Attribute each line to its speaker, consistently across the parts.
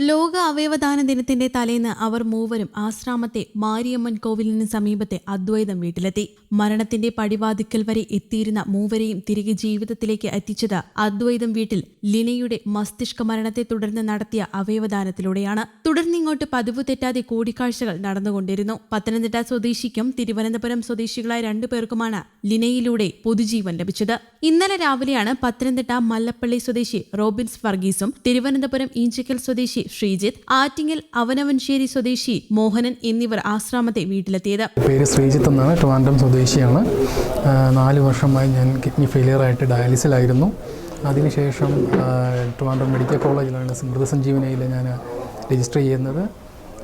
Speaker 1: ലോക അവയവദാന ദിനത്തിന്റെ തലേന്ന് അവർ മൂവരും ആശ്രാമത്തെ മാരിയമ്മൻ കോവിലിന് സമീപത്തെ അദ്വൈതം വീട്ടിലെത്തി. മരണത്തിന്റെ പടിവാതിക്കൽ വരെ എത്തിയിരുന്ന മൂവരെയും തിരികെ ജീവിതത്തിലേക്ക് എത്തിച്ചത് അദ്വൈതം വീട്ടിൽ ലിനയുടെ മസ്തിഷ്ക മരണത്തെ തുടർന്ന് നടത്തിയ അവയവദാനത്തിലൂടെയാണ്. തുടർന്നിങ്ങോട്ട് പതിവ് തെറ്റാതെ കൂടിക്കാഴ്ചകൾ നടന്നുകൊണ്ടിരുന്നു. പത്തനംതിട്ട സ്വദേശിക്കും തിരുവനന്തപുരം സ്വദേശികളായ രണ്ടു രണ്ടുപേർക്കുമാണ് ലിനയിലൂടെ പൊതുജീവൻ ലഭിച്ചത്. ഇന്നലെ രാവിലെയാണ് പത്തനംതിട്ട മല്ലപ്പള്ളി സ്വദേശി റോബിൻസ് വർഗീസും തിരുവനന്തപുരം ഈഞ്ചിക്കൽ സ്വദേശി ശ്രീജിത്ത് ആറ്റിങ്ങൽ അവനവൻശേരി സ്വദേശി മോഹനൻ എന്നിവർ ആശ്രാമത്തെ വീട്ടിലെത്തിയത്.
Speaker 2: പേര് ശ്രീജിത്ത് എന്നാണ്. ട്രിവാൻഡ്രം സ്വദേശിയാണ്. നാലു വർഷമായി ഞാൻ കിഡ്നി ഫെയിലിയർ ആയിട്ട് ഡയാലിസിലായിരുന്നു. അതിനുശേഷം ട്രിവാൻഡ്രം മെഡിക്കൽ കോളേജിലാണ് സമൃദ്ധ സഞ്ജീവനയിൽ ഞാൻ രജിസ്റ്റർ ചെയ്യുന്നത്.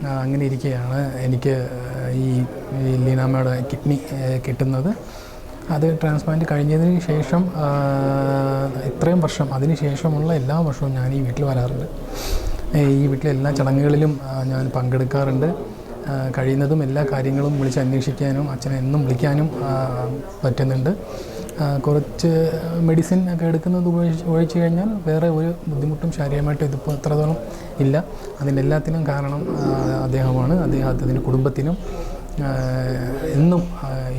Speaker 2: അങ്ങനെ ഇരിക്കുകയാണ് എനിക്ക് ഈ ലീനാമ്മയുടെ കിഡ്നി കിട്ടുന്നത്. അത് ട്രാൻസ്പ്ലാന്റ് കഴിഞ്ഞതിന് ശേഷം ഇത്രയും വർഷം അതിന് ശേഷമുള്ള എല്ലാ വർഷവും ഞാൻ ഈ വീട്ടിൽ വരാറുണ്ട്. ഈ വീട്ടിലെ എല്ലാ ചടങ്ങുകളിലും ഞാൻ പങ്കെടുക്കാറുണ്ട്. കഴിയുന്നതും എല്ലാ കാര്യങ്ങളും വിളിച്ച് അന്വേഷിക്കാനും അച്ഛനെ എന്നും വിളിക്കാനും പറ്റുന്നുണ്ട്. കുറച്ച് മെഡിസിൻ ഒക്കെ എടുക്കുന്നത് ഉപയോഗിച്ച് ഒഴിച്ചു കഴിഞ്ഞാൽ വേറെ ഒരു ബുദ്ധിമുട്ടും ശാരീരികമായിട്ട് ഇതിപ്പോൾ അത്രത്തോളം ഇല്ല. അതിന്റെ എല്ലാത്തിനും കാരണം അദ്ദേഹമാണ്. അദ്ദേഹത്തിന്റെ കുടുംബത്തിനും എന്നും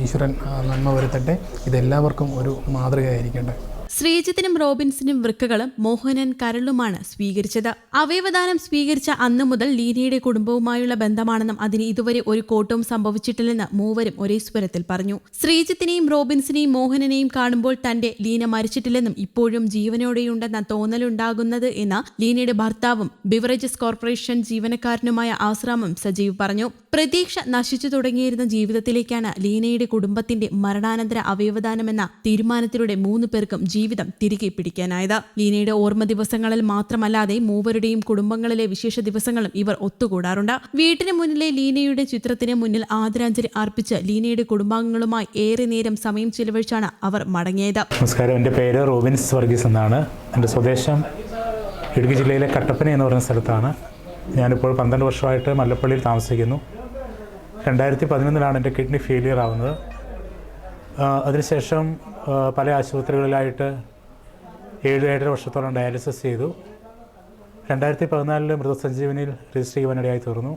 Speaker 2: ഈശ്വരൻ നന്മ വരുത്തട്ടെ. ഇതെല്ലാവർക്കും ഒരു മാതൃകയായിരിക്കട്ടെ.
Speaker 1: ശ്രീജിത്തിനും റോബിൻസിനും വൃക്കകളും മോഹനൻ കരളുമാണ് സ്വീകരിച്ചത്. അവയവദാനം സ്വീകരിച്ച അന്നു മുതൽ ലീനയുടെ കുടുംബവുമായുള്ള ബന്ധമാണെന്നും അതിന് ഇതുവരെ ഒരു കോട്ടവും സംഭവിച്ചിട്ടില്ലെന്ന് മൂവരും ഒരേ സ്വരത്തിൽ പറഞ്ഞു. ശ്രീജിത്തിനെയും റോബിൻസിനെയും മോഹനനെയും കാണുമ്പോൾ തന്റെ ലീന മരിച്ചിട്ടില്ലെന്നും ഇപ്പോഴും ജീവനോടെയുണ്ടെന്ന തോന്നലുണ്ടാകുന്നത് എന്ന് ലീനയുടെ ഭർത്താവും ബിവറേജസ് കോർപ്പറേഷൻ ജീവനക്കാരനുമായ ആശ്രാമം സജീവ് പറഞ്ഞു. പ്രതീക്ഷ നശിച്ചു തുടങ്ങിയിരുന്ന ജീവിതത്തിലേക്കാണ് ലീനയുടെ കുടുംബത്തിന്റെ മരണാനന്തര അവയവദാനമെന്ന തീരുമാനത്തിലൂടെ മൂന്ന് പേർക്കും ജീവിതം തിരികെ പിടിക്കാനായത്. ലീനയുടെ ഓർമ്മ ദിവസങ്ങളിൽ മാത്രമല്ലാതെ മൂവരുടെയും കുടുംബങ്ങളിലെ വിശേഷ ദിവസങ്ങളും ഇവർ ഒത്തുകൂടാറുണ്ട്. വീട്ടിന് മുന്നിലെ ലീനയുടെ ചിത്രത്തിന് മുന്നിൽ ആദരാഞ്ജലി അർപ്പിച്ച് ലീനയുടെ കുടുംബാംഗങ്ങളുമായി ഏറെ നേരം സമയം ചിലവഴിച്ചാണ് അവർ മടങ്ങിയത്.
Speaker 3: നമസ്കാരം. എന്റെ പേര് റോബിൻസ് വർഗീസ് എന്നാണ്. എന്റെ സ്വദേശം ഇടുക്കി ജില്ലയിലെ കട്ടപ്പന എന്ന് പറയുന്ന സ്ഥലത്താണ്. ഞാനിപ്പോൾ പന്ത്രണ്ട് വർഷമായിട്ട് മല്ലപ്പള്ളിയിൽ താമസിക്കുന്നു. രണ്ടായിരത്തി പതിനൊന്നിലാണ് എന്റെ കിഡ്നി ഫെയിലിയർ ആവുന്നത്. അതിനുശേഷം പല ആശുപത്രികളിലായിട്ട് ഏഴ് ഏഴര വർഷത്തോളം ഡയാലിസിസ് ചെയ്തു. രണ്ടായിരത്തി പതിനാലിൽ മൃതസഞ്ജീവനിയിൽ രജിസ്റ്റർ ചെയ്യുവാനിടയായി തീർന്നു.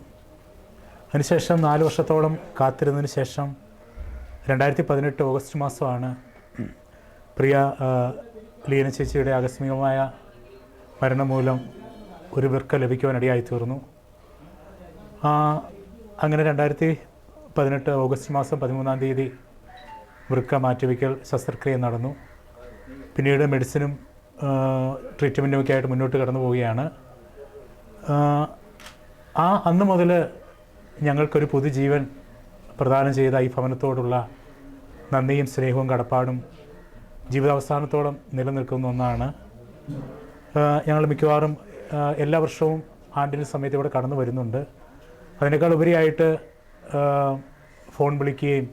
Speaker 3: അതിനുശേഷം നാല് വർഷത്തോളം കാത്തിരുന്നതിന് ശേഷം രണ്ടായിരത്തി പതിനെട്ട് ഓഗസ്റ്റ് മാസമാണ് പ്രിയ ലീന ചേച്ചിയുടെ ആകസ്മികമായ മരണം മൂലം ഒരു വൃക്ക ലഭിക്കുവാനിടയായി തീർന്നു. അങ്ങനെ രണ്ടായിരത്തി പതിനെട്ട് ഓഗസ്റ്റ് മാസം പതിമൂന്നാം തീയതി വൃക്ക മാറ്റിവെക്കൽ ശസ്ത്രക്രിയ നടന്നു. പിന്നീട് മെഡിസിനും ആ, ട്രീറ്റ്മെന്റും ഒക്കെ ആയിട്ട് മുന്നോട്ട് കടന്നു പോവുകയാണ്. ആ, അന്ന് മുതൽ ഞങ്ങൾക്കൊരു പുതുജീവൻ പ്രദാനം ചെയ്ത ഈ ഭവനത്തോടുള്ള നന്ദിയും സ്നേഹവും കടപ്പാടും ജീവിതാവസാനത്തോളം നിലനിൽക്കുന്ന ഒന്നാണ്. ഞങ്ങൾ മിക്കവാറും എല്ലാ വർഷവും ആണ്ടിന് സമയത്ത് ഇവിടെ കടന്നു വരുന്നുണ്ട്. അതിനേക്കാൾ ഉപരിയായിട്ട് ഫോൺ വിളിക്കുകയും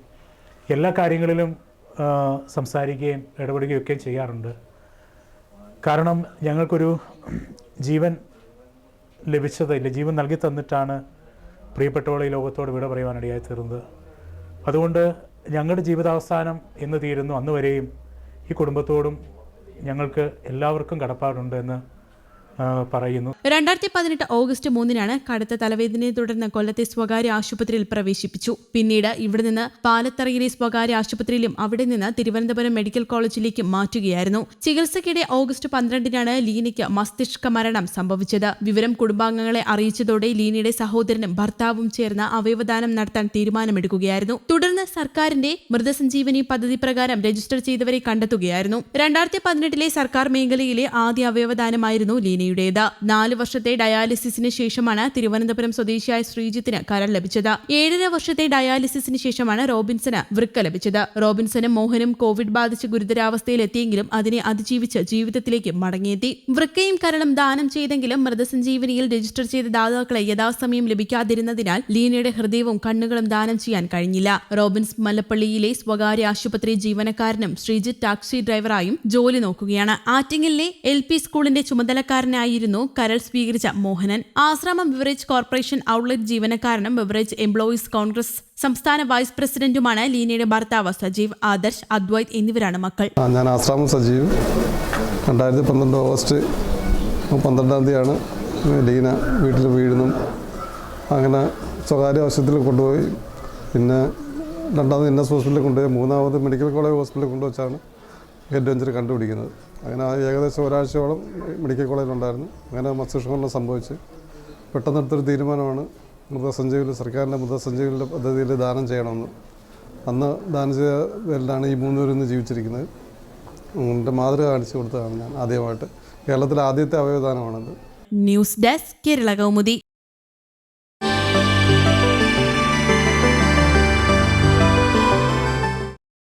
Speaker 3: എല്ലാ കാര്യങ്ങളിലും സംസാരിക്കുകയും ഇടപെടുകയും ഒക്കെ ചെയ്യാറുണ്ട്. കാരണം ഞങ്ങൾക്കൊരു ജീവൻ ലഭിച്ചത് ഇല്ല ജീവൻ നൽകി തന്നിട്ടാണ് പ്രിയപ്പെട്ടവളെ ഈ ലോകത്തോട് വിട പറയുവാനിടയായി തീർന്നത്. അതുകൊണ്ട് ഞങ്ങളുടെ ജീവിതാവസാനം എന്ന് തീരുന്നു അന്ന് വരെയും ഈ കുടുംബത്തോടും ഞങ്ങൾക്ക് എല്ലാവർക്കും കടപ്പാടുണ്ട് എന്ന് പറയുന്നു.
Speaker 1: രണ്ടായിരത്തി പതിനെട്ട് ഓഗസ്റ്റ് മൂന്നിനാണ് കടുത്ത തലവേദനയെ തുടർന്ന് കൊല്ലത്തെ സ്വകാര്യ ആശുപത്രിയിൽ പ്രവേശിപ്പിച്ചു. പിന്നീട് ഇവിടെ നിന്ന് പാലത്തറയിലെ സ്വകാര്യ ആശുപത്രിയിലും അവിടെ നിന്ന് തിരുവനന്തപുരം മെഡിക്കൽ കോളേജിലേക്കും മാറ്റുകയായിരുന്നു. ചികിത്സയ്ക്കിടെ ഓഗസ്റ്റ് പന്ത്രണ്ടിനാണ് ലീനയ്ക്ക് മസ്തിഷ്ക മരണം സംഭവിച്ചത്. വിവരം കുടുംബാംഗങ്ങളെ അറിയിച്ചതോടെ ലീനയുടെ സഹോദരനും ഭർത്താവും ചേർന്ന് അവയവദാനം നടത്താൻ തീരുമാനമെടുക്കുകയായിരുന്നു. തുടർന്ന് സർക്കാരിന്റെ മൃതസഞ്ജീവനി പദ്ധതി പ്രകാരം രജിസ്റ്റർ ചെയ്തവരെ കണ്ടെത്തുകയായിരുന്നു. രണ്ടായിരത്തി പതിനെട്ടിലെ സർക്കാർ മേഖലയിലെ ആദ്യ അവയവദാനമായിരുന്നു ലീനയുടേത് നാല് വർഷത്തെ ഡയാലിസിസിന് ശേഷമാണ് തിരുവനന്തപുരം സ്വദേശിയായ ശ്രീജിത്തിന് കരൾ ലഭിച്ചത്. ഏഴര വർഷത്തെ ഡയാലിസിസിന് ശേഷമാണ് റോബിൻസന് വൃക്ക ലഭിച്ചത്. റോബിൻസനും മോഹനും കോവിഡ് ബാധിച്ച് ഗുരുതരാവസ്ഥയിലെത്തിയെങ്കിലും അതിനെ അതിജീവിച്ച് ജീവിതത്തിലേക്ക് മടങ്ങിയെത്തി. വൃക്കയും കരളും ദാനം ചെയ്തെങ്കിലും മൃതസഞ്ജീവനിയിൽ രജിസ്റ്റർ ചെയ്ത ദാതാക്കളെ യഥാസമയം ലഭിക്കാതിരുന്നതിനാൽ ലീനയുടെ ഹൃദയവും കണ്ണുകളും ദാനം ചെയ്യാൻ കഴിഞ്ഞില്ല. റോബിൻസ് മല്ലപ്പള്ളിയിലെ സ്വകാര്യ ആശുപത്രി ജീവനക്കാരനും ശ്രീജിത്ത് ടാക്സി ഡ്രൈവറായും ജോലി നോക്കുകയാണ്. ആറ്റിങ്ങലിലെ എൽ പി സ്കൂളിന്റെ ചുമതലക്കാരനായിരുന്നു കരൾ സ്വീകരിച്ച Mohanan. Asramam beverage corporation outlet ജീവനക്കാരനും ബിവറേജ് എംപ്ലോയീസ് കോൺഗ്രസ് സംസ്ഥാന വൈസ് പ്രസിഡന്റുമാണ് ലീനയുടെ ഭർത്താവ് സജീവ് ആദർശ് അദ്വൈത് എന്നിവരാണ് മക്കൾ.
Speaker 4: ഞാൻ ആശ്രാമം സജീവ്. രണ്ടായിരത്തി പന്ത്രണ്ട് ഓഗസ്റ്റ് പന്ത്രണ്ടാം തീയതിയാണ് ലീന വീട്ടിൽ വീഴുന്നു. അങ്ങനെ സ്വകാര്യ ആശുപത്രിയിൽ കൊണ്ടുപോയി. പിന്നെ രണ്ടാമത് എൻ എസ് ഹോസ്പിറ്റലിൽ കൊണ്ടുപോയി. മൂന്നാമത് മെഡിക്കൽ കോളേജ് ഹോസ്പിറ്റലിൽ കൊണ്ടുവച്ചാണ്. ഹെഡ് വെഞ്ചർ കണ്ടുപിടിക്കുന്നത്. അങ്ങനെ ഏകദേശം ഒരാഴ്ചയോളം മെഡിക്കൽ കോളേജിലുണ്ടായിരുന്നു. അങ്ങനെ മസ്തിഷ്കമെല്ലാം സംഭവിച്ച്. പെട്ടെന്നെടുത്തൊരു തീരുമാനമാണ് മൃതസഞ്ജീവിൽ സർക്കാരിന്റെ മൃതസഞ്ജീവിന്റെ പദ്ധതിയിൽ ദാനം ചെയ്യണമെന്ന്. അന്ന് ദാനം ചെയ്ത പേരിലാണ് ഈ മൂന്നുപേരും നിന്ന് ജീവിച്ചിരിക്കുന്നത്. എന്റെ മാതൃക കാണിച്ചു കൊടുത്തതാണ് ഞാൻ ആദ്യമായിട്ട്. കേരളത്തിലെ ആദ്യത്തെ അവയവദാനമാണത്.
Speaker 1: News desk Kerala Kaumudi.